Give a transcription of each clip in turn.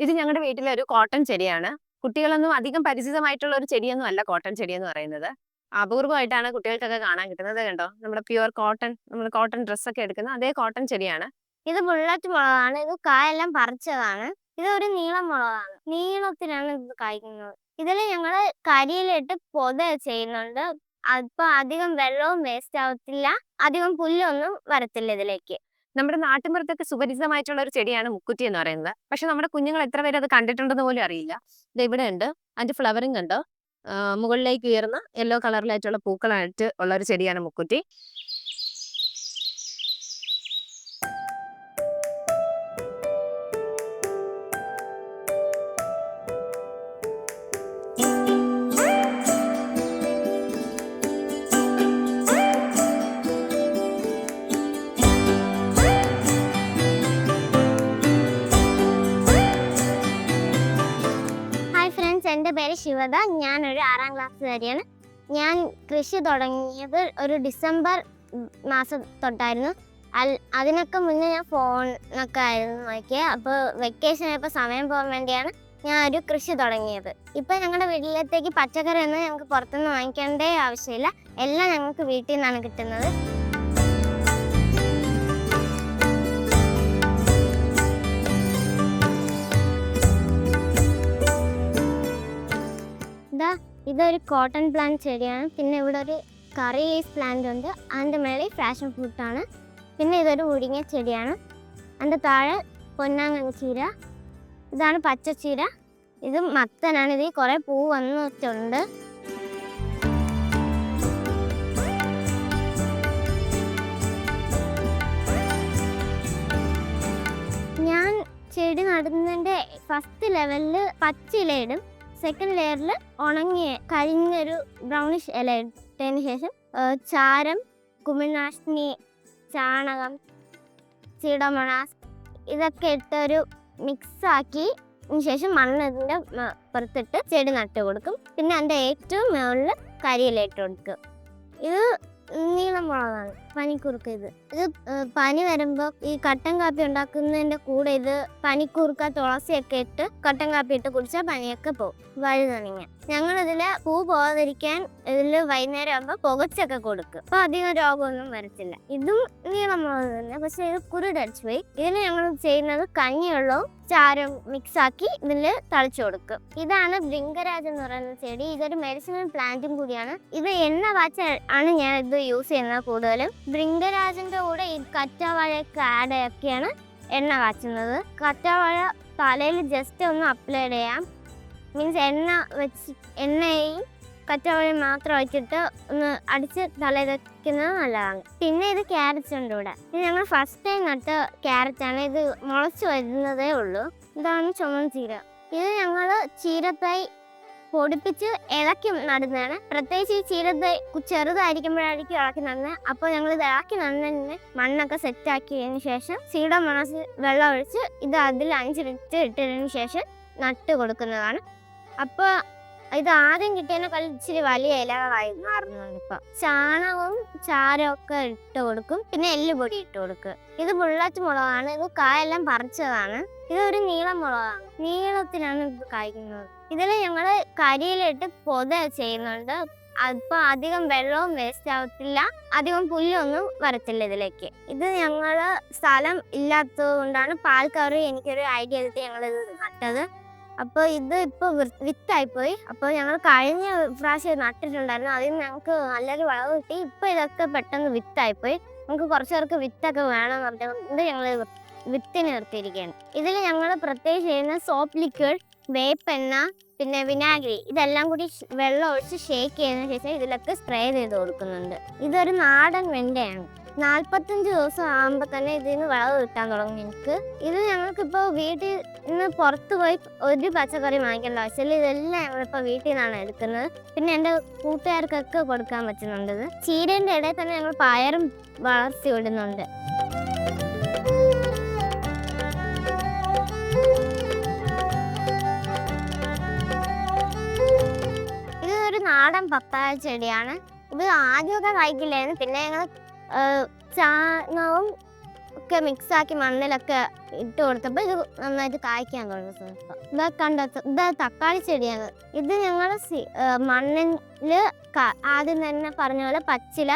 ഇത് ഞങ്ങളുടെ വീട്ടിലെ ഒരു കോട്ടൺ ചെടിയാണ്. കുട്ടികളൊന്നും അധികം പരിചിതമായിട്ടുള്ള ഒരു ചെടിയൊന്നും അല്ല കോട്ടൺ ചെടി എന്ന് പറയുന്നത്. അപൂർവമായിട്ടാണ് കുട്ടികൾക്കൊക്കെ കാണാൻ കിട്ടുന്നത് കണ്ടോ? നമ്മുടെ പ്യുവർ കോട്ടൺ നമ്മൾ കോട്ടൺ ഡ്രസ്സൊക്കെ എടുക്കുന്ന അതേ കോട്ടൺ ചെടിയാണ്. ഇത് ബുള്ളറ്റ് മുളകാണ്. ഇത് കായെല്ലാം പറിച്ചതാണ്. ഇത് ഒരു നീളം മുളകാണ്. നീളത്തിലാണ് ഇത് കായ്ക്കുന്നത്. ഇതിൽ ഞങ്ങൾ കരിയിലിട്ട് പൊത ചെയ്യുന്നുണ്ട്. അപ്പൊ അധികം വെള്ളവും വേസ്റ്റ് ആവത്തില്ല. അധികം പുല്ലൊന്നും വരത്തില്ല ഇതിലേക്ക്. നമ്മുടെ നാട്ടിൻപുറത്തൊക്കെ സുപരിചിതമായിട്ടുള്ള ഒരു ചെടിയാണ് മുക്കുറ്റി എന്ന് പറയുന്നത്. പക്ഷെ നമ്മുടെ കുഞ്ഞുങ്ങൾ എത്ര പേര് അത് കണ്ടിട്ടുണ്ടെന്ന് പോലും അറിയില്ല. ഇത് ഇവിടെ ഉണ്ട്. അതിന്റെ ഫ്ലവറിംഗ് ഉണ്ട്. മുകളിലേക്ക് ഉയർന്ന യെല്ലോ കളറിലായിട്ടുള്ള പൂക്കളായിട്ട് ഉള്ള ഒരു ചെടിയാണ് മുക്കുറ്റി. ഞാൻ ഞാനൊരു ആറാം ക്ലാസ്സുകാരിയാണ്. ഞാൻ കൃഷി തുടങ്ങിയത് ഒരു ഡിസംബർ മാസം തൊട്ടായിരുന്നു. അൽ അതിനൊക്കെ മുന്നേ ഞാൻ ഫോണൊക്കെ ആയിരുന്നു നോക്കിയത് അപ്പോൾ വെക്കേഷൻ ആയപ്പോൾ സമയം പോകാൻ വേണ്ടിയാണ് ഞാൻ ഒരു കൃഷി തുടങ്ങിയത്. ഇപ്പം ഞങ്ങളുടെ വീട്ടിലത്തേക്ക് പച്ചക്കറി ഒന്നും ഞങ്ങൾക്ക് പുറത്തുനിന്ന് വാങ്ങിക്കേണ്ടേ ആവശ്യമില്ല. എല്ലാം ഞങ്ങൾക്ക് വീട്ടിൽ നിന്നാണ് കിട്ടുന്നത്. ഇതൊരു കോട്ടൺ പ്ലാന്റ് ചെടിയാണ്. പിന്നെ ഇവിടെ ഒരു കറി ലീസ് പ്ലാന്റ് ഉണ്ട്. അതിന്റെ മേളിൽ ഫാഷൻ ഫ്രൂട്ടാണ് പിന്നെ ഇതൊരു മുരിങ്ങ ചെടിയാണ്. അതിന്റെ താഴെ പൊന്നാങ്ങ ചീര. ഇതാണ് പച്ച പച്ചച്ചീര. ഇത് മത്തനാണ്. ഇതിൽ കുറേ പൂ വന്നിട്ടുണ്ട്. ഞാൻ ചെടി നടുന്നതിന്റെ ഫസ്റ്റ് ലെവലിൽ പച്ച ഇലയിടും സെക്കൻഡ് ലെയറിൽ ഉണങ്ങിയ കരിഞ്ഞൊരു ബ്രൗണിഷ് ഇല ഇട്ടതിന് ശേഷം ചാരം കുമിനാശിനി ചാണകം ചീടമണാസ് ഇതൊക്കെ ഇട്ടൊരു മിക്സ് ആക്കി ശേഷം മണ്ണ് ഇതിന്റെ മ- പുറത്തിട്ട് ചെടി നട്ട് കൊടുക്കും. പിന്നെ അതിന്റെ ഏറ്റവും മുകളിൽ കരിയില ഇട്ട് കൊടുക്കും ഇത് നീളം മുളകാണ് പനിക്കുറുക്ക ഇത് ഇത് പനി വരുമ്പോൾ ഈ കട്ടൻ കാപ്പി ഉണ്ടാക്കുന്നതിന്റെ കൂടെ ഇത് പനിക്കുറുക്ക തുളസിയൊക്കെ ഇട്ട് കട്ടൻ കാപ്പി ഇട്ട് കുടിച്ചാൽ പനിയൊക്കെ പോകും ഞങ്ങൾ ഇതിൽ പൂ പോകാതിരിക്കാൻ ഇതിൽ വൈകുന്നേരം ആകുമ്പോൾ പുകച്ചൊക്കെ കൊടുക്കും. അപ്പോൾ അധികം രോഗമൊന്നും വരത്തില്ല. ഇതും നീളമുള്ളത് തന്നെ. പക്ഷെ ഇത് കുരുടടിച്ചു പോയി. ഇതിന് ഞങ്ങൾ ചെയ്യുന്നത് കഞ്ഞിവെള്ളവും ചാരം മിക്സാക്കി ഇതിൽ തളിച്ചു കൊടുക്കും. ഇതാണ് ബ്രിങ്കരാജ് എന്ന് പറയുന്ന ചെടി. ഇതൊരു മെഡിസിനൽ പ്ലാന്റും കൂടിയാണ്. ഇത് എണ്ണ വാച്ച ആണ് ഞാൻ ഇത് യൂസ് ചെയ്യുന്നത് കൂടുതലും. ബൃങ്കരാജിന്റെ കൂടെ ഈ കറ്റവാഴ ആഡ് ഒക്കെയാണ് എണ്ണ കാച്ചുന്നത്. കറ്റവാഴ തലയിൽ ജസ്റ്റ് ഒന്ന് അപ്ലൈ ചെയ്യാം. മീൻസ് എണ്ണ വെച്ച് എണ്ണയും കറ്റവാഴയും മാത്രം വെച്ചിട്ട് ഒന്ന് അടിച്ച് തലയിൽ വെക്കുന്നത് നല്ലതാണ്. പിന്നെ ഇത് ക്യാരറ്റ് ഉണ്ട് ഇവിടെ. ഇത് ഞങ്ങൾ ഫസ്റ്റ് ടൈം നട്ട ക്യാരറ്റ് ആണ്. ഇത് മുളച്ച് വരുന്നതേ ഉള്ളൂ. ഇതാണ് ചുമന്ന ചീര. ഇത് ഞങ്ങൾ ചീരത്തൈ പൊടിപ്പിച്ച് ഇളക്കി നടുന്നതാണ്. പ്രത്യേകിച്ച് ഈ ചീരത് ചെറുതായിരിക്കുമ്പോഴായിരിക്കും ഇളക്കി നടുന്നത്. അപ്പോൾ ഞങ്ങൾ ഇത് ഇളക്കി നടന്നതിന് മണ്ണൊക്കെ സെറ്റ് ആക്കിയതിന് ശേഷം സീഡ മണസ് വെള്ളം ഒഴിച്ച് ഇത് അതിൽ അഞ്ച് മിനിറ്റ് ഇട്ടതിന് ശേഷം നട്ട് കൊടുക്കുന്നതാണ്. അപ്പോൾ ഇത് ആദ്യം കിട്ടിയതിനെ കളി ഇച്ചിരി വലിയ ഇലകളായി മാറുന്നുണ്ട് ഇപ്പൊ ചാണകവും ചാരവും ഒക്കെ ഇട്ട് കൊടുക്കും. പിന്നെ എല്ലുപൊടി ഇട്ട് കൊടുക്കും ഇത് ബുള്ളറ്റ് മുളകാണ്. ഇത് കായെല്ലാം പറിച്ചതാണ്. ഇത് ഒരു നീളം മുളകാണ്. നീളത്തിലാണ് ഇത് കായ്ക്കുന്നത്. ഇതിൽ ഞങ്ങൾ കരിയിലിട്ട് പൊത ചെയ്യുന്നുണ്ട്. അപ്പൊ അധികം വെള്ളവും വേസ്റ്റ് ആവത്തില്ല. അധികം പുല്ലൊന്നും വരത്തില്ല ഇതിലേക്ക്. ഇത് ഞങ്ങൾ സ്ഥലം ഇല്ലാത്തത് കൊണ്ടാണ് പാൽക്കറി എനിക്കൊരു ഐഡിയ എടുത്ത് ഞങ്ങൾ ഇത് നട്ടത്. അപ്പോൾ ഇത് ഇപ്പോൾ വിത്തായിപ്പോയി. അപ്പോൾ ഞങ്ങൾ കഴിഞ്ഞ പ്രാവശ്യം നട്ടിട്ടുണ്ടായിരുന്നു. അതിൽ നിന്ന് ഞങ്ങൾക്ക് നല്ലൊരു വിളവ് കിട്ടി. ഇപ്പോൾ ഇതൊക്കെ പെട്ടെന്ന് വിത്തായിപ്പോയി. നമുക്ക് കുറച്ച് പേർക്ക് വിത്തൊക്കെ വേണം പറഞ്ഞുകൊണ്ട് ഞങ്ങൾ വിത്തിന് നിർത്തിയിരിക്കുകയാണ്. ഇതിൽ ഞങ്ങൾ പ്രത്യേകിച്ച് ചെയ്യുന്ന സോപ്പ് ലിക്വിഡ് വേപ്പെണ്ണ പിന്നെ വിനാഗിരി ഇതെല്ലാം കൂടി വെള്ളം ഒഴിച്ച് ഷേക്ക് ചെയ്തതിന് ശേഷം ഇതിലൊക്കെ സ്പ്രേ ചെയ്ത് കൊടുക്കുന്നുണ്ട്. ഇതൊരു നാടൻ വെണ്ടയാണ്. നാൽപ്പത്തഞ്ച് ദിവസം ആകുമ്പോൾ തന്നെ ഇതിൽ നിന്ന് വിളവ് കിട്ടാൻ തുടങ്ങി എനിക്ക്. ഇത് ഞങ്ങൾക്കിപ്പോൾ വീട്ടിൽ നിന്ന് പുറത്ത് പോയി ഒരു പച്ചക്കറി വാങ്ങിക്കേണ്ട ആവശ്യമില്ല. ഇതെല്ലാം ഞങ്ങളിപ്പോൾ വീട്ടിൽ നിന്നാണ് എടുക്കുന്നത്. പിന്നെ എന്റെ കൂട്ടുകാർക്കൊക്കെ കൊടുക്കാൻ പറ്റുന്നുണ്ട് ചീരേന്റെ ഇടയിൽ തന്നെ ഞങ്ങൾ പയറും വളർത്തി വിടുന്നുണ്ട് പപ്പായ ചെടിയാണ്. ഇത് ആദ്യമൊക്കെ കഴിക്കില്ലായിരുന്നു. പിന്നെ ഞങ്ങൾ ചാണകവും ഒക്കെ മിക്സാക്കി മണ്ണിലൊക്കെ ഇട്ട് കൊടുത്തപ്പോൾ ഇത് നന്നായിട്ട് കായ്ക്കാൻ തുടങ്ങി ഇതാ കണ്ട ഇതാ തക്കാളി ചെടിയാണ്. ഇത് ഞങ്ങൾ മണ്ണിൽ ആദ്യം തന്നെ പറഞ്ഞ പോലെ പച്ചില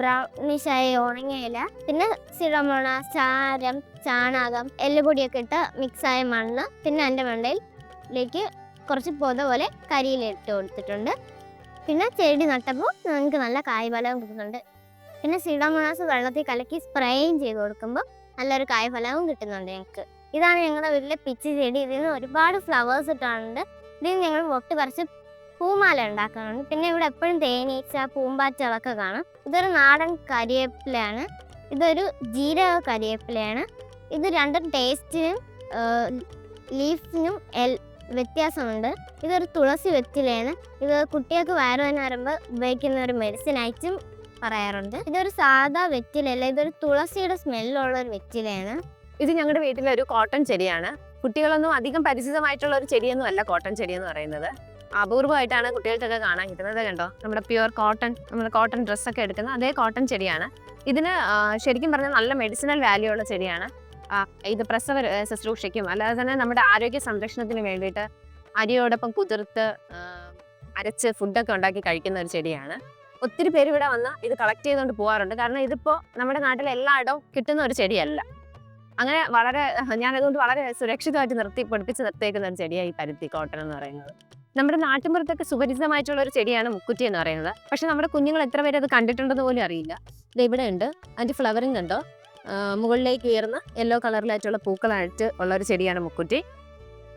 ബ്രൗണിഷായി ഉണങ്ങിയില പിന്നെ സിറമോണ ചാരം ചാണകം എല്ലുപൊടിയൊക്കെ ഇട്ട് മിക്സായ മണ്ണ് പിന്നെ എന്റെ മണ്ടയിലേക്ക് കുറച്ച് പൊത പോലെ കരിയിലിട്ട് കൊടുത്തിട്ടുണ്ട്. പിന്നെ ചെടി നട്ടപ്പോൾ നമുക്ക് നല്ല കായ്ഫലവും കിട്ടുന്നുണ്ട്. പിന്നെ സിഡോമോണാസ് വെള്ളത്തിൽ കലക്കി സ്പ്രേയും ചെയ്ത് കൊടുക്കുമ്പോൾ നല്ലൊരു കായ്ഫലവും കിട്ടുന്നുണ്ട് ഞങ്ങൾക്ക്. ഇതാണ് ഞങ്ങളുടെ വീട്ടിലെ പിച്ചി ചെടി. ഇതിൽ നിന്ന് ഒരുപാട് ഫ്ലവേഴ്സ് ഇട്ടാറുണ്ട്. ഇതിൽ ഞങ്ങൾ ഒട്ട് പറിച്ച് പൂമാല ഉണ്ടാക്കാറുണ്ട്. പിന്നെ ഇവിടെ എപ്പോഴും തേനീച്ച പൂമ്പാറ്റകളൊക്കെ കാണും. ഇതൊരു നാടൻ കരിവേപ്പിലയാണ് ഇതൊരു ജീരക കരിവേപ്പിലയാണ് ഇത് രണ്ടും ടേസ്റ്റിനും ലീഫിനും എൽ വ്യത്യാസമുണ്ട്. ഇതൊരു തുളസി വെറ്റിലയാണ്. ഇത് കുട്ടികൾക്ക് വയറുവേദന വരുമ്പോൾ ഉപയോഗിക്കുന്ന ഒരു മെഡിസിൻ ആയിട്ടും പറയാറുണ്ട്. ഇതൊരു സാധാ വെറ്റിലല്ല ഇതൊരു തുളസിയുടെ സ്മെല്ലുള്ള ഒരു വെറ്റിലയാണ്. ഇത് ഞങ്ങളുടെ വീട്ടിലെ ഒരു കോട്ടൺ ചെടിയാണ്. കുട്ടികളൊന്നും അധികം പരിചിതമായിട്ടുള്ള ഒരു ചെടിയൊന്നും അല്ല കോട്ടൺ ചെടി എന്ന് പറയുന്നത്. അപൂർവമായിട്ടാണ് കുട്ടികൾക്കൊക്കെ കാണാൻ കിട്ടുന്നത് കണ്ടോ? നമ്മുടെ പ്യുവർ കോട്ടൺ നമ്മുടെ കോട്ടൺ ഡ്രസ്സൊക്കെ എടുക്കുന്ന അതേ കോട്ടൺ ചെടിയാണ്. ഇതിന് ശരിക്കും പറഞ്ഞാൽ നല്ല മെഡിസിനൽ വാല്യൂ ഉള്ള ചെടിയാണ്. ഇത് പ്രസവ ശുശ്രൂഷയ്ക്കും. അല്ലാതെ തന്നെ നമ്മുടെ ആരോഗ്യ സംരക്ഷണത്തിന് വേണ്ടിയിട്ട് അരിയോടൊപ്പം കുതിർത്ത് അരച്ച് ഫുഡൊക്കെ ഉണ്ടാക്കി കഴിക്കുന്ന ഒരു ചെടിയാണ്. ഒത്തിരി പേര് ഇവിടെ വന്ന് ഇത് കളക്ട് ചെയ്തുകൊണ്ട് പോകാറുണ്ട് കാരണം ഇതിപ്പോൾ നമ്മുടെ നാട്ടിൽ എല്ലായിടവും കിട്ടുന്ന ഒരു ചെടിയല്ല. അങ്ങനെ വളരെ ഞാൻ അതുകൊണ്ട് വളരെ സുരക്ഷിതമായിട്ട് നിർത്തി പഠിപ്പിച്ച് നിർത്തിയേക്കുന്ന ഒരു ചെടിയാണ് ഈ പരുത്തി കോട്ടൺ എന്ന് പറയുന്നത്. നമ്മുടെ നാട്ടിൻപുറത്തൊക്കെ സുപരിചിതമായിട്ടുള്ള ഒരു ചെടിയാണ് മുക്കുറ്റി എന്ന് പറയുന്നത്. പക്ഷെ നമ്മുടെ കുഞ്ഞുങ്ങൾ എത്ര പേര് അത് കണ്ടിട്ടുണ്ടെന്ന് പോലും അറിയില്ല. ഇത് ഇവിടെ ഉണ്ട്. അതിന്റെ ഫ്ലവറിങ് ഉണ്ടോ മുകളിലേക്ക് ഉയർന്ന യെല്ലോ കളറിലായിട്ടുള്ള പൂക്കളായിട്ട് ഉള്ള ഒരു ചെടിയാണ് മുക്കുറ്റി.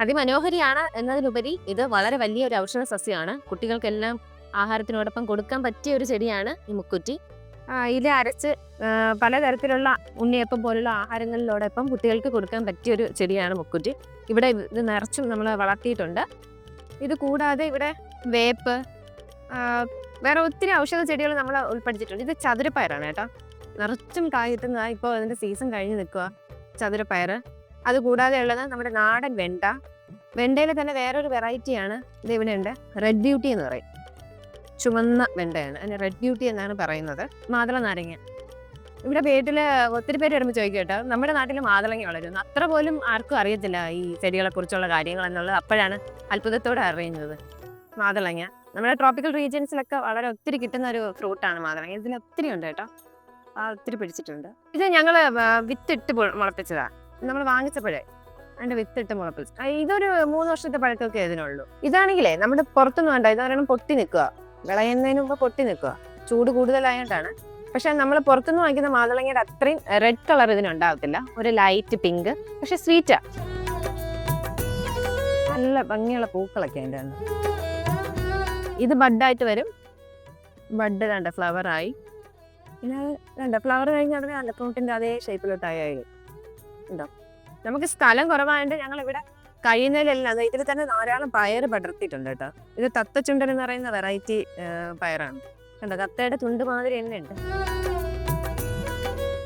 അതിമനോഹരിയാണ് എന്നതിലുപരി ഇത് വളരെ വലിയ ഒരു ഔഷധ സസ്യമാണ്. കുട്ടികൾക്കെല്ലാം ആഹാരത്തിനോടൊപ്പം കൊടുക്കാൻ പറ്റിയ ഒരു ചെടിയാണ് ഈ മുക്കുറ്റി. ഇത് അരച്ച് പലതരത്തിലുള്ള ഉണ്ണിയപ്പം പോലുള്ള ആഹാരങ്ങളിലോടൊപ്പം കുട്ടികൾക്ക് കൊടുക്കാൻ പറ്റിയ ഒരു ചെടിയാണ് മുക്കുറ്റി. ഇവിടെ ഇത് നിറച്ചും നമ്മൾ വളർത്തിയിട്ടുണ്ട്. ഇത് കൂടാതെ ഇവിടെ വേപ്പ് വേറെ ഒത്തിരി ഔഷധ ചെടികൾ നമ്മൾ ഉൾപ്പെടുത്തിയിട്ടുണ്ട്. ഇത് ചതുരപ്പയറാണ് കേട്ടോ. നിറച്ചും കായെത്തുന്ന ഇപ്പോൾ അതിന്റെ സീസൺ കഴിഞ്ഞ് നിൽക്കുക ചതുരപ്പയർ അത് കൂടാതെ ഉള്ളത് നമ്മുടെ നാടൻ വെണ്ട. വെണ്ടയിൽ തന്നെ വേറൊരു വെറൈറ്റിയാണ് ഇത് ഇവിടെ ഉണ്ട് റെഡ് ബ്യൂട്ടി എന്ന് പറയും. ചുവന്ന വെണ്ടയാണ്. അതിന് റെഡ് ബ്യൂട്ടി എന്നാണ് പറയുന്നത്. മാതള നാരങ്ങ. ഇവിടെ വീട്ടിൽ ഒത്തിരി പേര് വരുമ്പോൾ ചോദിക്കും കേട്ടോ. നമ്മുടെ നാട്ടിൽ മാതളങ്ങ വളരുന്നു. അത്ര പോലും ആർക്കും അറിയത്തില്ല ഈ ചെടികളെക്കുറിച്ചുള്ള കാര്യങ്ങൾ എന്നുള്ളത്. അപ്പോഴാണ് അത്ഭുതത്തോടെ അറിയുന്നത് മാതളങ്ങ. നമ്മുടെ ട്രോപ്പിക്കൽ റീജിയൻസിലൊക്കെ വളരെ ഒത്തിരി കിട്ടുന്ന ഒരു ഫ്രൂട്ടാണ് മാതളങ്ങ. ഇതിൽ ഒത്തിരി ഉണ്ട് കേട്ടോ. ഒത്തിരി പിടിച്ചിട്ടുണ്ട്. ഇത് ഞങ്ങൾ വിത്തിട്ട് മുളപ്പിച്ചതാ. നമ്മൾ വാങ്ങിച്ചപ്പോഴേ അതിന്റെ വിത്തിട്ട് മുളപ്പിച്ചു. ഇതൊരു മൂന്ന് വർഷത്തെ പഴക്കമൊക്കെ ഇതിനുള്ളൂ. ഇതാണെങ്കിലേ നമ്മുടെ പുറത്തൊന്നും വേണ്ട ഇത് ഇതൊരെണ്ണം പൊട്ടി നിൽക്കുക വിളയുന്നതിന് മുമ്പ് പൊട്ടി നിൽക്കുക ചൂട് കൂടുതലായതുകൊണ്ടാണ് പക്ഷെ നമ്മൾ പുറത്തുനിന്ന് വാങ്ങിക്കുന്ന മാതളങ്ങയുടെ അത്രയും റെഡ് കളർ ഇതിനുണ്ടാകത്തില്ല ഒരു ലൈറ്റ് പിങ്ക് പക്ഷെ സ്വീറ്റാ. നല്ല ഭംഗിയുള്ള പൂക്കളൊക്കെ അതിന്റെ. ഇത് ബഡായിട്ട് വരും. ബഡ് കണ്ട ഫ്ലവർ ആയി പിന്നെ കണ്ട ഫ്ലവർ കഴിഞ്ഞ ഉടനെ അലക്കൂട്ടിന്റെ അതേ ഷേപ്പിലോട്ടായി ഉണ്ടോ നമുക്ക് സ്ഥലം കുറവായതുകൊണ്ട് ഞങ്ങൾ ഇവിടെ കഴിയുന്നതിലെല്ലാം ഇതിൽ തന്നെ ധാരാളം പയർ പടർത്തിയിട്ടുണ്ട് കേട്ടോ. ഇത് തത്തച്ചുണ്ടൻ എന്ന് പറയുന്ന വെറൈറ്റി പയറാണ്. കണ്ടോ? തത്തയുടെ തുണ്ട് മാതിരി തന്നെ ഉണ്ട്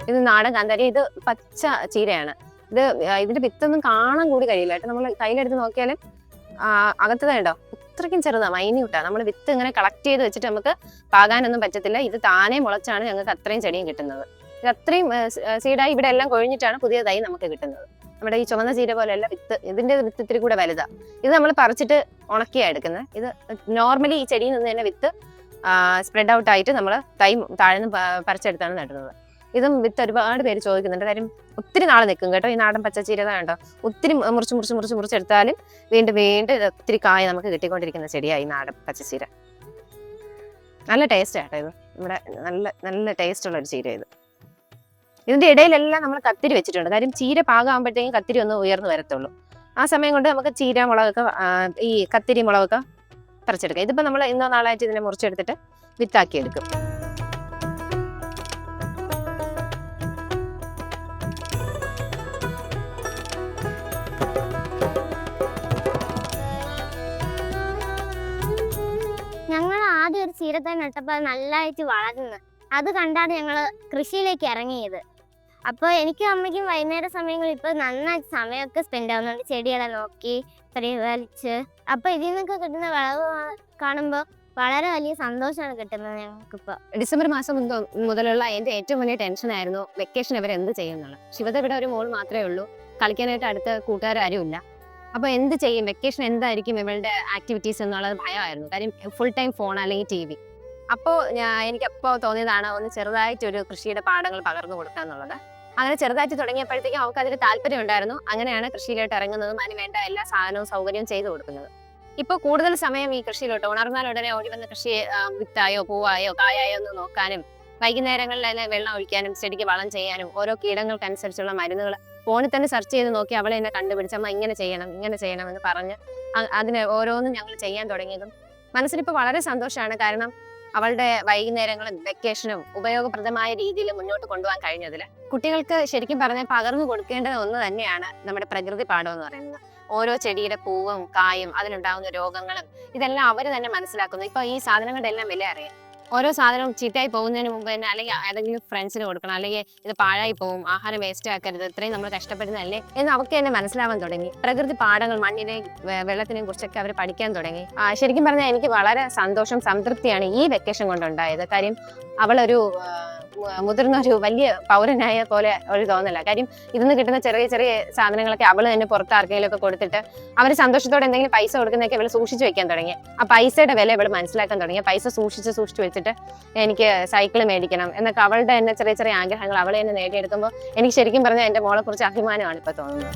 ഇത് നാടൻ കാന്താരി ഇത് പച്ച ചീരയാണ്. ഇത് ഇതിന്റെ വിത്തൊന്നും കാണാൻ കൂടി കഴിയില്ല കേട്ടോ. നമ്മൾ കയ്യിലെടുത്ത് നോക്കിയാലും ആ, ഉണ്ടോ? അത്രയ്ക്കും ചെറുതാണ് മൈന്യൂട്ടാ നമ്മൾ വിത്ത് ഇങ്ങനെ കളക്ട് ചെയ്ത് വെച്ചിട്ട് നമുക്ക് പാകാനൊന്നും പറ്റത്തില്ല. ഇത് താനേ മുളച്ചാണ് ഞങ്ങൾക്ക് അത്രയും ചെടിയും കിട്ടുന്നത്. ഇത് അത്രയും സീഡായി ഇവിടെ എല്ലാം കൊഴിഞ്ഞിട്ടാണ് പുതിയ തൈ നമുക്ക് കിട്ടുന്നത്. നമ്മുടെ ഈ ചുവന്ന ചീര പോലെയല്ല വിത്ത് ഇതിന്റെ വിത്ത് ഇത്തിരി കൂടെ വലുതാ. ഇത് നമ്മൾ പറിച്ചിട്ട് ഉണക്കിയാണ് എടുക്കുന്നത് ഇത് നോർമലി ഈ ചെടിയിൽ നിന്ന് തന്നെ വിത്ത് സ്പ്രെഡ് ഔട്ട് ആയിട്ട് നമ്മൾ തൈ താഴ്ന്ന് പറിച്ചെടുത്താണ് നടുന്നത്. ഇതും വിത്ത് ഒരുപാട് പേര് ചോദിക്കുന്നുണ്ട്. കാര്യം ഒത്തിരി നാൾ നിൽക്കും കേട്ടോ. ഈ നാടൻ പച്ചച്ചീരത കണ്ടോ ഒത്തിരി മുറിച്ച് മുറിച്ച് മുറിച്ച് മുറിച്ചെടുത്താലും വീണ്ടും വീണ്ടും ഇത് ഒത്തിരി കായ നമുക്ക് കിട്ടിക്കൊണ്ടിരിക്കുന്ന ചെടിയായി ഈ നാടൻ പച്ചച്ചീര. നല്ല ടേസ്റ്റ് ആട്ടോ ഇത്. നമ്മുടെ നല്ല നല്ല ടേസ്റ്റ് ഉള്ള ഒരു ചീര ഇത്. ഇതിന്റെ ഇടയിലെല്ലാം നമ്മൾ കത്തിരി വെച്ചിട്ടുണ്ട്. കാര്യം ചീര പാകമാകുമ്പോഴത്തേക്കും കത്തിരി ഒന്ന് ഉയർന്നു വരത്തുള്ളൂ. ആ സമയം കൊണ്ട് നമുക്ക് ചീര മുളകൊക്കെ ഈ കത്തിരി മുളകൊക്കെ പറിച്ചെടുക്കാം. ഇതിപ്പോ നമ്മൾ ഇന്നോ നാളായിട്ട് ഇതിനെ മുറിച്ചെടുത്തിട്ട് വിത്താക്കി എടുക്കും ചീരത്തൈ നട്ടപ്പോൾ നല്ലതായിട്ട് വളർന്നു. അത് കണ്ടാണ് ഞങ്ങൾ കൃഷിയിലേക്ക് ഇറങ്ങിയത്. അപ്പോൾ എനിക്കും അമ്മയ്ക്കും വൈകുന്നേര സമയങ്ങളിൽ ഇപ്പോൾ നന്നായിട്ട് സമയമൊക്കെ സ്പെൻഡ് ആവുന്നുണ്ട്. ചെടികളെ നോക്കി പരിപാലിച്ച് അപ്പോൾ ഇതിൽ നിന്നൊക്കെ കിട്ടുന്ന വിളവ് കാണുമ്പോൾ വളരെ വലിയ സന്തോഷമാണ് കിട്ടുന്നത് ഞങ്ങൾക്കിപ്പോൾ ഡിസംബർ മാസം മുതലുള്ള എന്റെ ഏറ്റവും വലിയ ടെൻഷൻ ആയിരുന്നു വെക്കേഷൻ ഇവരെന്ത് ചെയ്യുന്നുള്ളത് ശിവത ഇവിടെ ഒരു മോൾ മാത്രമേ ഉള്ളൂ. കളിക്കാനായിട്ട് അടുത്ത കൂട്ടുകാരും ഇല്ല അപ്പോൾ എന്ത് ചെയ്യും? വെക്കേഷൻ എന്തായിരിക്കും ഇവളുടെ ആക്ടിവിറ്റീസ് എന്നുള്ളത് ഭയമായിരുന്നു. കാര്യം ഫുൾ ടൈം ഫോൺ അല്ലെങ്കിൽ ടി വി അപ്പോൾ എനിക്ക് അപ്പോൾ തോന്നിയതാണ് ഒന്ന് ചെറുതായിട്ട് ഒരു കൃഷിയുടെ പാഠങ്ങൾ പകർന്നു കൊടുക്കുക എന്നുള്ളത്. അങ്ങനെ ചെറുതായിട്ട് തുടങ്ങിയപ്പോഴത്തേക്കും അവൾക്ക് അതിൽ താല്പര്യം ഉണ്ടായിരുന്നു. അങ്ങനെയാണ് കൃഷിയിലോട്ട് ഇറങ്ങുന്നതും അതിന് വേണ്ട എല്ലാ സാധനവും സൗകര്യവും ചെയ്തു കൊടുക്കുന്നത്. ഇപ്പോൾ കൂടുതൽ സമയം ഈ കൃഷിയിലോട്ട് ഉണർന്നാൽ ഉടനെ ഓടി വന്ന് കൃഷി വിത്തായോ പൂവായോ കായായോ എന്ന് നോക്കാനും വൈകുന്നേരങ്ങളിൽ അതിനെ വെള്ളം ഒഴിക്കാനും ചെടിക്ക് വളം ചെയ്യാനും ഓരോ കീടങ്ങൾക്കനുസരിച്ചുള്ള മരുന്നുകൾ ഫോണിൽ തന്നെ സെർച്ച് ചെയ്ത് നോക്കി അവളെ എന്നെ കണ്ടുപിടിച്ച് അമ്മ ഇങ്ങനെ ചെയ്യണം ഇങ്ങനെ ചെയ്യണം എന്ന് പറഞ്ഞ് അതിന് ഓരോന്നും ഞങ്ങൾ ചെയ്യാൻ തുടങ്ങിയതും. മനസ്സിലിപ്പോൾ വളരെ സന്തോഷമാണ് കാരണം അവളുടെ വൈകുന്നേരങ്ങളും വെക്കേഷനും ഉപയോഗപ്രദമായ രീതിയിൽ മുന്നോട്ട് കൊണ്ടുപോകാൻ കഴിഞ്ഞതിൽ കുട്ടികൾക്ക് ശരിക്കും പറഞ്ഞാൽ പകർന്നു കൊടുക്കേണ്ടത് ഒന്ന് തന്നെയാണ് നമ്മുടെ പ്രകൃതി പാഠം എന്ന് പറയുന്നത്. ഓരോ ചെടിയുടെ പൂവും കായും അതിലുണ്ടാകുന്ന രോഗങ്ങളും ഇതെല്ലാം അവർ തന്നെ മനസ്സിലാക്കുന്നു. ഇപ്പൊ ഈ സാധനങ്ങളുടെ എല്ലാം വില അറിയാം ഓരോ സാധനവും ചീത്തയായി പോകുന്നതിന് മുമ്പ് തന്നെ അല്ലെങ്കിൽ ഏതെങ്കിലും ഫ്രണ്ട്സിന് കൊടുക്കണം. അല്ലെങ്കിൽ ഇത് പാഴായി പോകും ആഹാരം വേസ്റ്റ് ആക്കരുത്. ഇത്രയും നമ്മൾ കഷ്ടപ്പെടുന്നതല്ലേ എന്ന് അവർക്ക് തന്നെ മനസ്സിലാവാൻ തുടങ്ങി. പ്രകൃതി പാഠങ്ങൾ മണ്ണിനെയും വെ- വെള്ളത്തിനെയും കുറിച്ചൊക്കെ അവർ പഠിക്കാൻ തുടങ്ങി. ശരിക്കും പറഞ്ഞാൽ എനിക്ക് വളരെ സന്തോഷം സംതൃപ്തിയാണ് ഈ വെക്കേഷൻ കൊണ്ടുണ്ടായത്. കാര്യം അവളൊരു മുതിർന്ന ഒരു വലിയ പൗരനായ പോലെ ഒരു തോന്നല. കാര്യം ഇതിന്ന് കിട്ടുന്ന ചെറിയ ചെറിയ സാധനങ്ങളൊക്കെ അവൾ തന്നെ പുറത്ത് ആർക്കെങ്കിലും ഒക്കെ കൊടുത്തിട്ട് അവർ സന്തോഷത്തോടെ എന്തെങ്കിലും പൈസ കൊടുക്കുന്നതൊക്കെ ഇവൾ സൂക്ഷിച്ചു വെക്കാൻ തുടങ്ങി. ആ പൈസയുടെ വില ഇവൾ മനസ്സിലാക്കാൻ തുടങ്ങി. പൈസ സൂക്ഷിച്ച് സൂക്ഷിച്ച് വെച്ചിട്ട് എനിക്ക് സൈക്കിൾ മേടിക്കണം എന്നൊക്കെ അവളുടെ തന്നെ ചെറിയ ചെറിയ ആഗ്രഹങ്ങൾ അവളെ തന്നെ നേടിയെടുക്കുമ്പോൾ എനിക്ക് ശരിക്കും പറഞ്ഞാൽ എന്റെ മോളെ കുറിച്ച് അഭിമാനമാണ് ഇപ്പൊ തോന്നുന്നത്.